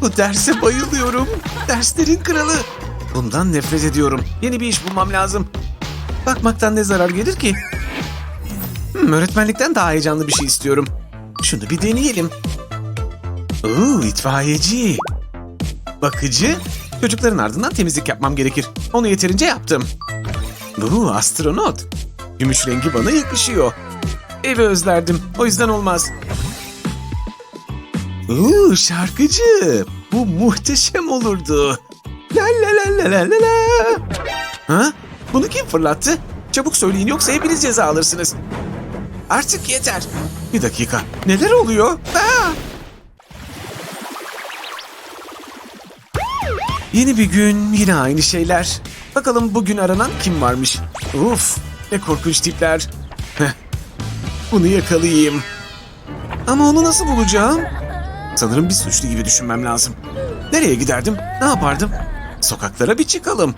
Bu derse bayılıyorum. Derslerin kralı. Bundan nefret ediyorum. Yeni bir iş bulmam lazım. Bakmaktan ne zarar gelir ki? Hmm, öğretmenlikten daha heyecanlı bir şey istiyorum. Şunu bir deneyelim. Oo, itfaiyeci. Bakıcı. Çocukların ardından temizlik yapmam gerekir. Onu yeterince yaptım. Oo, astronot. Gümüş rengi bana yakışıyor. Evi özlerdim. O yüzden olmaz. Oo, şarkıcı. Bu muhteşem olurdu. La la la la la la. Ha? Bunu kim fırlattı? Çabuk söyleyin yoksa hepiniz ceza alırsınız. Artık yeter. Bir dakika. Neler oluyor? Aa! Yeni bir gün, yine aynı şeyler. Bakalım bugün aranan kim varmış? Uf, ne korkunç tipler. Heh, bunu yakalayayım. Ama onu nasıl bulacağım? Sanırım bir suçlu gibi düşünmem lazım. Nereye giderdim? Ne yapardım? Sokaklara bir çıkalım.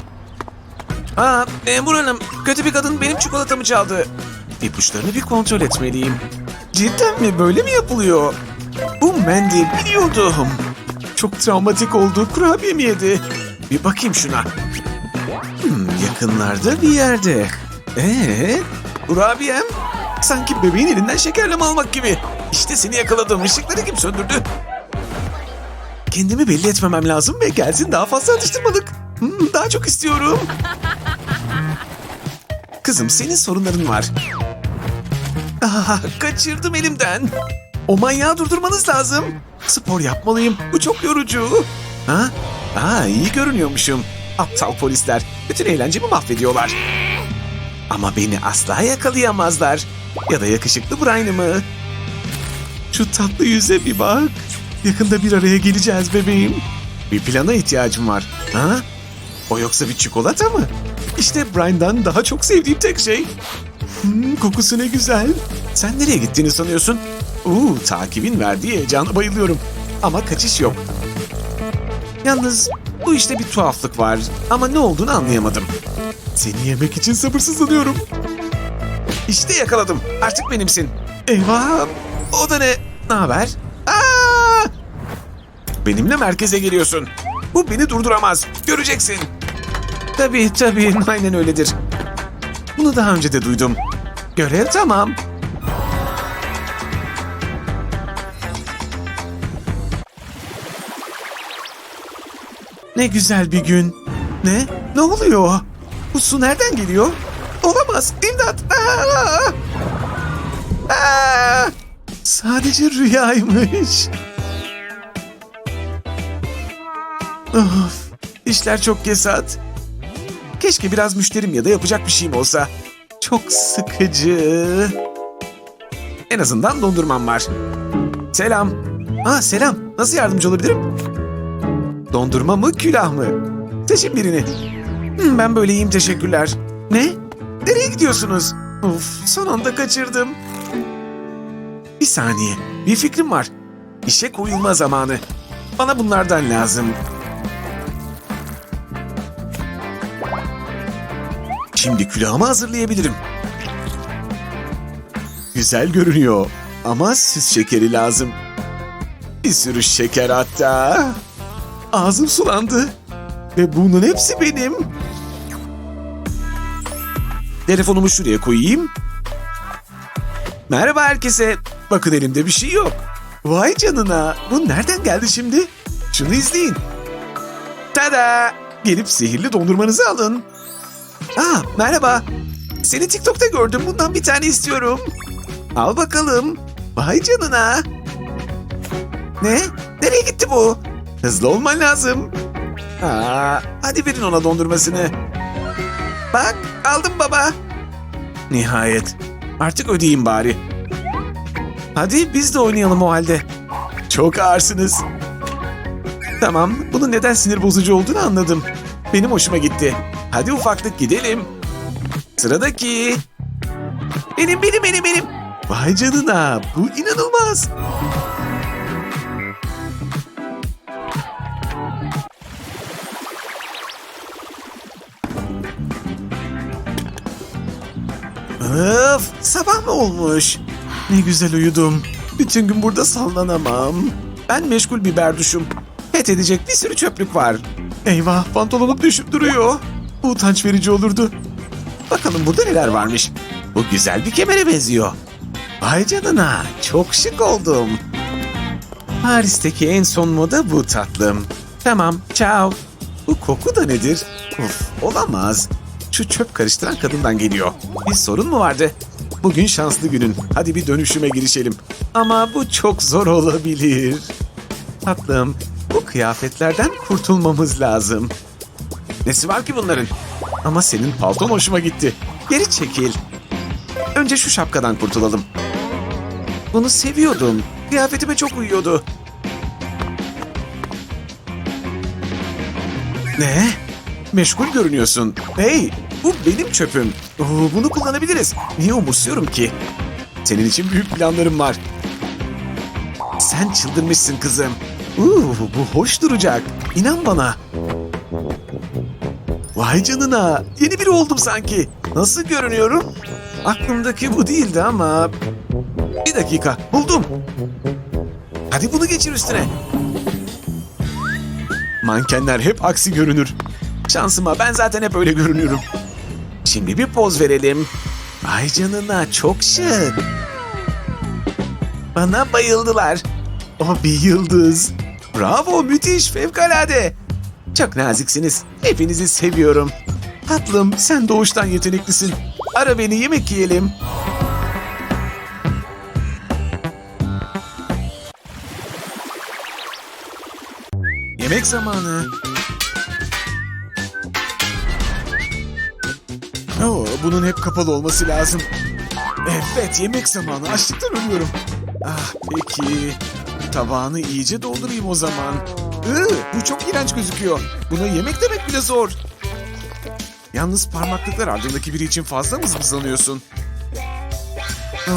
Aa, memur hanım, kötü bir kadın benim çikolatamı çaldı. İpuçlarını bir kontrol etmeliyim. Cidden mi? Böyle mi yapılıyor? Bu mendil biliyordum. Çok travmatik oldu. Kurabiye mi yedi? Bir bakayım şuna. Hmm, yakınlarda bir yerde. Ee, kurabiyem. Sanki bebeğin elinden şekerleme almak gibi. İşte seni yakaladım. Işıkları kim söndürdü? Kendimi belli etmemem lazım ve gelsin daha fazla atıştırmalık. Hmm, daha çok istiyorum. Kızım senin sorunların var. Ah, kaçırdım elimden. O manyağı durdurmanız lazım. Spor yapmalıyım. Bu çok yorucu. Ha? Aa, iyi görünüyormuşum. Aptal polisler. Bütün eğlencemi mahvediyorlar. Ama beni asla yakalayamazlar. Ya da yakışıklı Brian'ımı. Şu tatlı yüze bir bak. Yakında bir araya geleceğiz bebeğim. Bir plana ihtiyacım var. Ha? O yoksa bir çikolata mı? İşte Brian'dan daha çok sevdiğim tek şey. Hmm, kokusu ne güzel. Sen nereye gittiğini sanıyorsun? Uuu takibin verdiği heyecana bayılıyorum. Ama kaçış yok. Yalnız bu işte bir tuhaflık var ama ne olduğunu anlayamadım. Seni yemek için sabırsızlanıyorum. İşte yakaladım. Artık benimsin. Eyvah! O da ne? Ne haber? Benimle merkeze geliyorsun. Bu beni durduramaz. Göreceksin. Tabii tabii aynen öyledir. Bunu daha önce de duydum. Görev tamam. Ne güzel bir gün. Ne? Ne oluyor? Bu su nereden geliyor? Olamaz. İmdat. Aa! Aa! Sadece rüyaymış. Of, işler çok kesat. Keşke biraz müşterim ya da yapacak bir şeyim olsa. Çok sıkıcı. En azından dondurmam var. Selam. Aa selam. Nasıl yardımcı olabilirim? Dondurma mı külah mı? Seçin birini. Hmm, ben böyle iyiyim teşekkürler. Ne? Nereye gidiyorsunuz? Of son anda kaçırdım. Bir saniye. Bir fikrim var. İşe koyulma zamanı. Bana bunlardan lazım. Şimdi külahımı hazırlayabilirim. Güzel görünüyor ama süs şekeri lazım. Bir sürü şeker hatta. Ağzım sulandı. Ve bunun hepsi benim. Telefonumu şuraya koyayım. Merhaba herkese. Bakın elimde bir şey yok. Vay canına. Bu nereden geldi şimdi? Şunu izleyin. Tada! Gelip sihirli dondurmanızı alın. Aa merhaba. Seni TikTok'ta gördüm. Bundan bir tane istiyorum. Al bakalım. Vay canına. Ne? Nereye gitti bu? Hızlı olman lazım. Aa, hadi verin ona dondurmasını. Bak aldım baba. Nihayet. Artık ödeyeyim bari. Hadi biz de oynayalım o halde. Çok ağırsınız. Tamam, bunun neden sinir bozucu olduğunu anladım. Benim hoşuma gitti. Hadi ufaklık gidelim. Sıradaki. Benim, benim, benim, benim. Vay canına, bu inanılmaz. Öf, sabah mı olmuş? Ne güzel uyudum. Bütün gün burada sallanamam. Ben meşgul bir berduşum. edecek bir sürü çöplük var. Eyvah pantolonum düşüp duruyor. Bu utanç verici olurdu. Bakalım burada neler varmış. Bu güzel bir kemere benziyor. Vay canına çok şık oldum. Paris'teki en son moda bu tatlım. Tamam, ciao. Bu koku da nedir? Uf, olamaz. Şu çöp karıştıran kadından geliyor. Bir sorun mu vardı? Bugün şanslı günün. Hadi bir dönüşüme girişelim. Ama bu çok zor olabilir. Tatlım, bu kıyafetlerden kurtulmamız lazım. Nesi var ki bunların? Ama senin palton hoşuma gitti. Geri çekil. Önce şu şapkadan kurtulalım. Bunu seviyordum. Kıyafetime çok uyuyordu. Ne? Meşgul görünüyorsun. Hey, bu benim çöpüm. Oo, bunu kullanabiliriz. Niye umursuyorum ki? Senin için büyük planlarım var. Sen çıldırmışsın kızım. Uuu, bu hoş duracak. İnan bana. Vay canına. Yeni biri oldum sanki. Nasıl görünüyorum? Aklımdaki bu değildi ama... Bir dakika, buldum. Hadi bunu geçir üstüne. Mankenler hep aksi görünür. Şansıma ben zaten hep öyle görünüyorum. Şimdi bir poz verelim. Vay canına çok şık. Bana bayıldılar. O bir yıldız. Bravo müthiş fevkalade. Çok naziksiniz. Hepinizi seviyorum. Tatlım sen doğuştan yeteneklisin. Ara beni yemek yiyelim. Yemek zamanı. Oo, bunun hep kapalı olması lazım. Evet, yemek zamanı. Açlıktan ölüyorum. Ah, peki. Tabağını iyice doldurayım o zaman. Iı, bu çok iğrenç gözüküyor. Buna yemek demek bile zor. Yalnız parmaklıklar ardındaki biri için fazla mı zıplanıyorsun?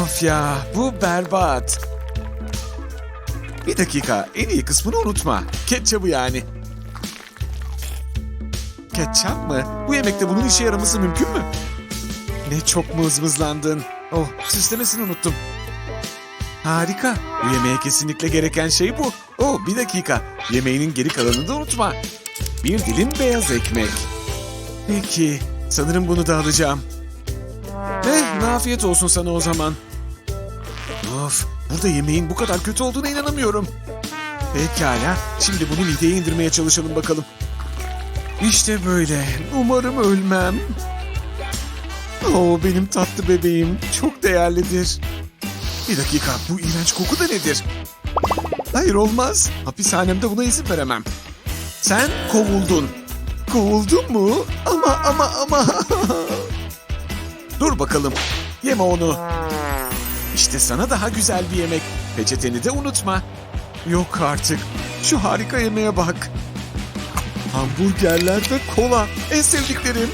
Of ya, bu berbat. Bir dakika, en iyi kısmını unutma. Ketçabı yani. Ketçap mı? Bu yemekte bunun işe yaraması mümkün mü? Ne çok mızmızlandın. Oh, süslemesini unuttum. Harika. Bu yemeğe kesinlikle gereken şey bu. Oh, bir dakika. Yemeğinin geri kalanını da unutma. Bir dilim beyaz ekmek. Peki, sanırım bunu da alacağım. Eh, ne afiyet olsun sana o zaman. Of, burada yemeğin bu kadar kötü olduğuna inanamıyorum. Pekala, şimdi bunu mideye indirmeye çalışalım bakalım. İşte böyle. Umarım ölmem. Oo benim tatlı bebeğim çok değerlidir. Bir dakika bu iğrenç koku da nedir? Hayır olmaz. Hapishanemde buna izin veremem. Sen kovuldun. Kovuldun mu? Ama ama ama. Dur bakalım. Yeme onu. İşte sana daha güzel bir yemek. Peçeteni de unutma. Yok artık. Şu harika yemeğe bak. Hamburgerler ve kola. En sevdiklerim.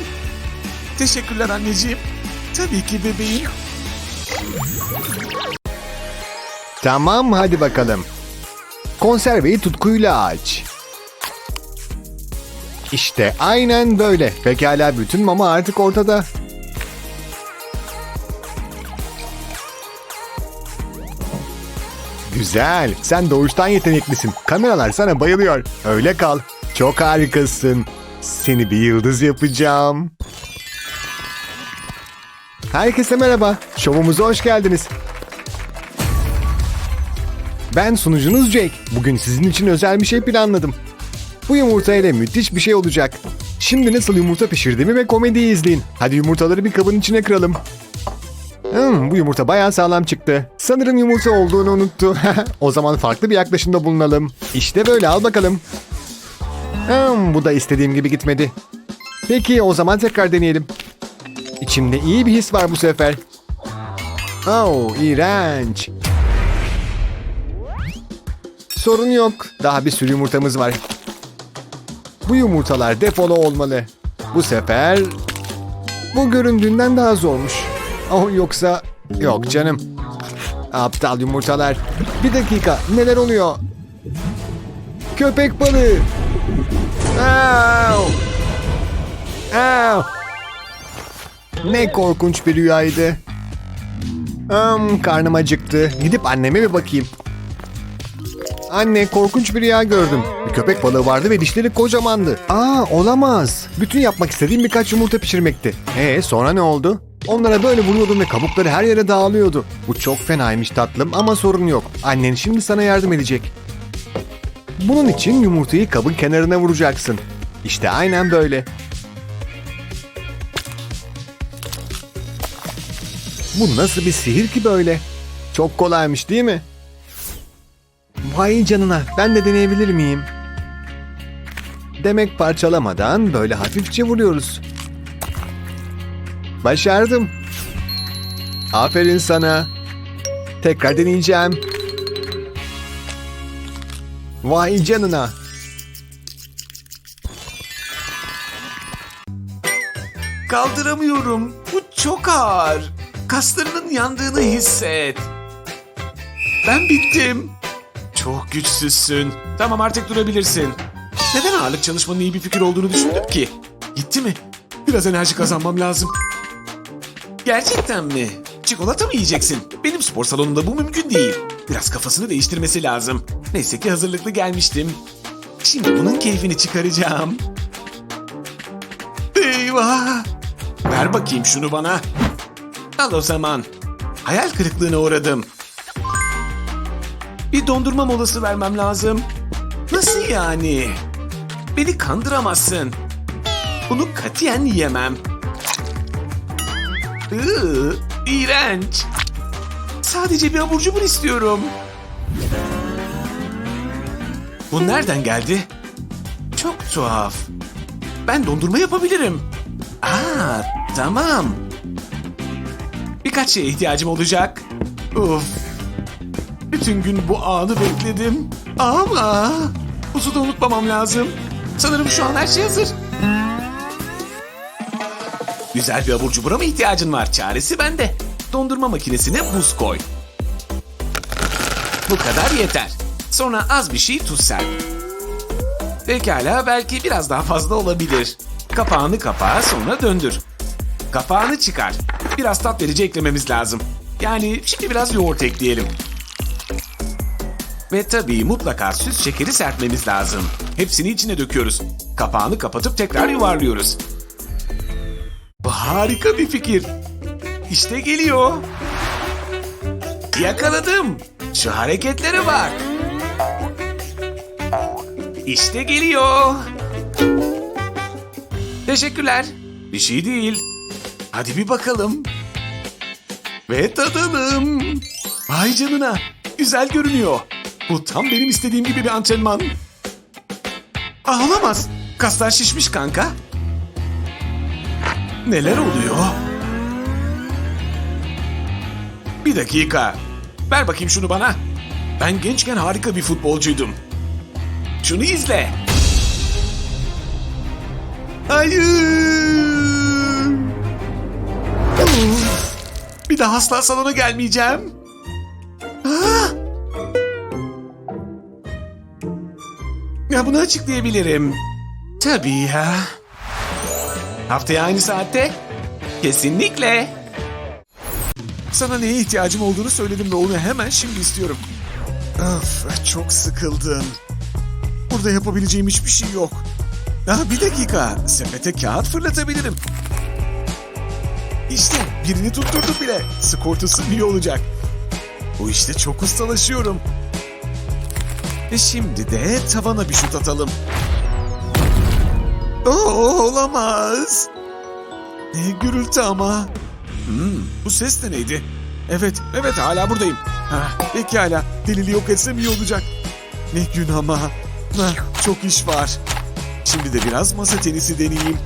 Teşekkürler anneciğim. Tabii ki bebeğim. Tamam hadi bakalım. Konserveyi tutkuyla aç. İşte aynen böyle. Pekala bütün mama artık ortada. Güzel. Sen doğuştan yeteneklisin. Kameralar sana bayılıyor. Öyle kal. Çok harikasın. Seni bir yıldız yapacağım. Herkese merhaba. Şovumuza hoş geldiniz. Ben sunucunuz Jake. Bugün sizin için özel bir şey planladım. Bu yumurta ile müthiş bir şey olacak. Şimdi nasıl yumurta pişirdiğimi ve komediyi izleyin. Hadi yumurtaları bir kabın içine kıralım. Hmm, bu yumurta bayağı sağlam çıktı. Sanırım yumurta olduğunu unuttu. o zaman farklı bir yaklaşımda bulunalım. İşte böyle al bakalım. Hmm, bu da istediğim gibi gitmedi. Peki o zaman tekrar deneyelim. İçimde iyi bir his var bu sefer. Oh, iğrenç. Sorun yok. Daha bir sürü yumurtamız var. Bu yumurtalar defolu olmalı. Bu sefer bu göründüğünden daha zormuş. Oh yoksa yok canım. Aptal yumurtalar. Bir dakika neler oluyor? Köpek balığı. Au! Au! Ne korkunç bir rüyaydı. Hmm, karnım acıktı. Gidip anneme bir bakayım. Anne korkunç bir rüya gördüm. Bir köpek balığı vardı ve dişleri kocamandı. Aa olamaz. Bütün yapmak istediğim birkaç yumurta pişirmekti. Ee sonra ne oldu? Onlara böyle vuruyordum ve kabukları her yere dağılıyordu. Bu çok fenaymış tatlım ama sorun yok. Annen şimdi sana yardım edecek. Bunun için yumurtayı kabın kenarına vuracaksın. İşte aynen böyle. Bu nasıl bir sihir ki böyle? Çok kolaymış değil mi? Vay canına ben de deneyebilir miyim? Demek parçalamadan böyle hafifçe vuruyoruz. Başardım. Aferin sana. Tekrar deneyeceğim. Vay canına. Kaldıramıyorum. Bu çok ağır. Kaslarının yandığını hisset. Ben bittim. Çok güçsüzsün. Tamam artık durabilirsin. Neden ağırlık çalışmanın iyi bir fikir olduğunu düşündüm ki? Gitti mi? Biraz enerji kazanmam lazım. Gerçekten mi? Çikolata mı yiyeceksin? Benim spor salonunda bu mümkün değil. Biraz kafasını değiştirmesi lazım. Neyse ki hazırlıklı gelmiştim. Şimdi bunun keyfini çıkaracağım. Eyvah! Ver bakayım şunu bana. Al o zaman. Hayal kırıklığına uğradım. Bir dondurma molası vermem lazım. Nasıl yani? Beni kandıramazsın. Bunu katiyen yiyemem. Iı, iğrenç. Sadece bir abur cubur istiyorum. Bu nereden geldi? Çok tuhaf. Ben dondurma yapabilirim. Aa, tamam. Birkaç şeye ihtiyacım olacak. Uf. Bütün gün bu anı bekledim. Ama buzu da unutmamam lazım. Sanırım şu an her şey hazır. Güzel bir abur cubura mı ihtiyacın var? Çaresi bende. Dondurma makinesine buz koy. Bu kadar yeter. Sonra az bir şey tuz serp. Pekala belki biraz daha fazla olabilir. Kapağını kapağa sonra döndür. Kapağını çıkar. Biraz tat verici eklememiz lazım. Yani şimdi biraz yoğurt ekleyelim. Ve tabii mutlaka süs şekeri serpmemiz lazım. Hepsini içine döküyoruz. Kapağını kapatıp tekrar yuvarlıyoruz. Harika bir fikir. İşte geliyor. Yakaladım. Şu hareketlere bak. İşte geliyor. Teşekkürler. Bir şey değil. Hadi bir bakalım. Ve tadalım. Vay canına. Güzel görünüyor. Bu tam benim istediğim gibi bir antrenman. Aa, olamaz. Kaslar şişmiş kanka. Neler oluyor? Bir dakika. Ver bakayım şunu bana. Ben gençken harika bir futbolcuydum. Şunu izle. Hayır. Bir daha asla salona gelmeyeceğim. Ah! Ya bunu açıklayabilirim. Tabii ya. Haftaya aynı saatte? Kesinlikle. Sana neye ihtiyacım olduğunu söyledim ve onu hemen şimdi istiyorum. Of, çok sıkıldım. Burada yapabileceğim hiçbir şey yok. Ah, bir dakika. Sepete kağıt fırlatabilirim. İşte birini tutturdum bile. Skortusu iyi olacak. Bu işte çok ustalaşıyorum. Ve şimdi de tavana bir şut atalım. Oo, olamaz. Ne gürültü ama. Hmm, bu ses de neydi? Evet, evet hala buradayım. Ha, pekala, delili yok etsem iyi olacak. Ne gün ama. Ha, çok iş var. Şimdi de biraz masa tenisi deneyeyim.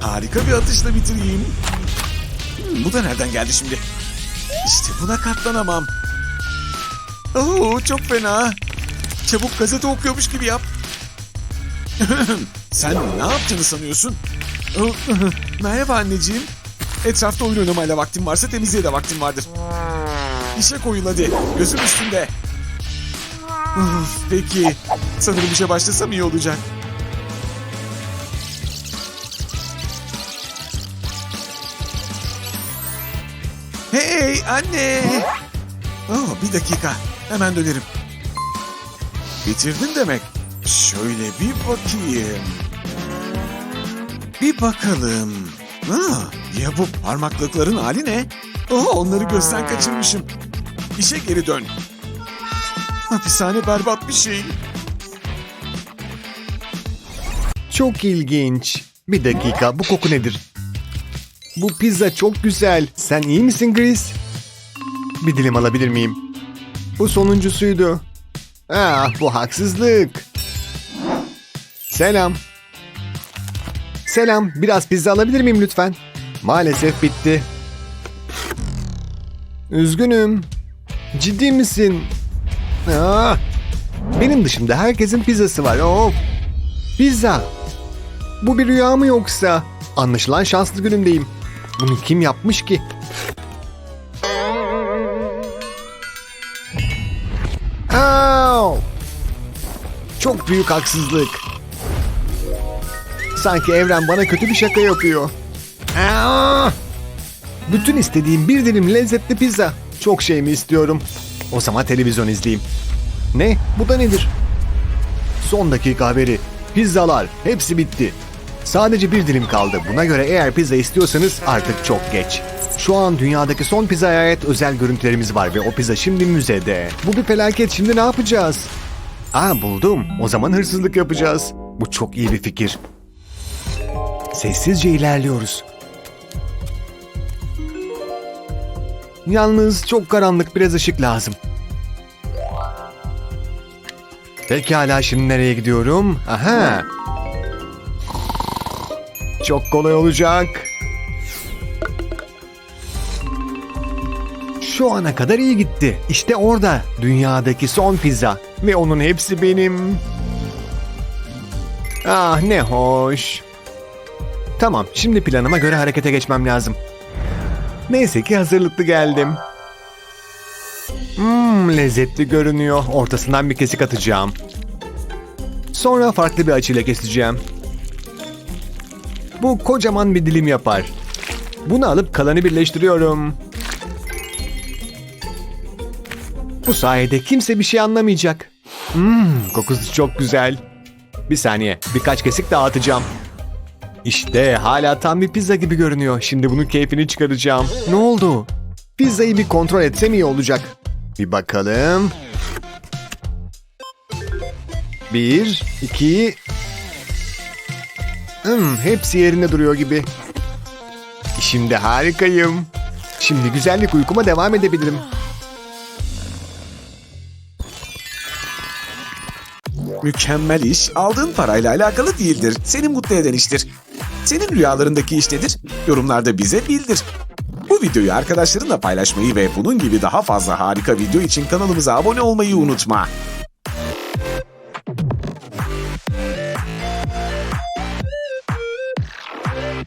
Harika bir atışla bitireyim. Hmm, bu da nereden geldi şimdi? İşte buna katlanamam. Oo, çok fena. Çabuk gazete okuyormuş gibi yap. Sen ne yaptığını sanıyorsun? Merhaba anneciğim. Etrafta oyun oynamayla vaktin varsa temizliğe de vaktin vardır. İşe koyul hadi. Gözüm üstünde. Peki. Sanırım işe başlasam iyi olacak. Hey anne. Oh, bir dakika. Hemen dönerim. Bitirdin demek. Şöyle bir bakayım. Bir bakalım. Ha, ya bu parmaklıkların hali ne? Oh, onları gözden kaçırmışım. İşe geri dön. Hapishane berbat bir şey. Çok ilginç. Bir dakika bu koku nedir? Bu pizza çok güzel. Sen iyi misin Chris? Bir dilim alabilir miyim? Bu sonuncusuydu. Ah bu haksızlık. Selam. Selam. Biraz pizza alabilir miyim lütfen? Maalesef bitti. Üzgünüm. Ciddi misin? Ah, benim dışımda herkesin pizzası var. Of. Pizza. Bu bir rüya mı yoksa? Anlaşılan şanslı günümdeyim. Bunu kim yapmış ki? Çok büyük haksızlık. Sanki evren bana kötü bir şaka yapıyor. Aa! Bütün istediğim bir dilim lezzetli pizza. Çok şey mi istiyorum? O zaman televizyon izleyeyim. Ne? Bu da nedir? Son dakika haberi. Pizzalar hepsi bitti. Sadece bir dilim kaldı. Buna göre eğer pizza istiyorsanız artık çok geç. Şu an dünyadaki son pizzaya ait özel görüntülerimiz var ve o pizza şimdi müzede. Bu bir felaket. Şimdi ne yapacağız? Aa buldum. O zaman hırsızlık yapacağız. Bu çok iyi bir fikir. Sessizce ilerliyoruz. Yalnız çok karanlık biraz ışık lazım. Pekala şimdi nereye gidiyorum? Aha. Çok kolay olacak. Şu ana kadar iyi gitti. İşte orada dünyadaki son pizza ve onun hepsi benim. Ah ne hoş. Tamam, şimdi planıma göre harekete geçmem lazım. Neyse ki hazırlıklı geldim. Mmm lezzetli görünüyor. Ortasından bir kesik atacağım. Sonra farklı bir açıyla keseceğim. Bu kocaman bir dilim yapar. Bunu alıp kalanı birleştiriyorum. Bu sayede kimse bir şey anlamayacak. Mmm kokusu çok güzel. Bir saniye birkaç kesik daha atacağım. İşte hala tam bir pizza gibi görünüyor. Şimdi bunun keyfini çıkaracağım. Ne oldu? Pizzayı bir kontrol etsem iyi olacak. Bir bakalım. Bir, iki... Hmm, hepsi yerinde duruyor gibi. Şimdi harikayım. Şimdi güzellik uykuma devam edebilirim. Mükemmel iş aldığın parayla alakalı değildir. Seni mutlu eden iştir. Senin rüyalarındaki iş nedir? Yorumlarda bize bildir. Bu videoyu arkadaşlarınla paylaşmayı ve bunun gibi daha fazla harika video için kanalımıza abone olmayı unutma.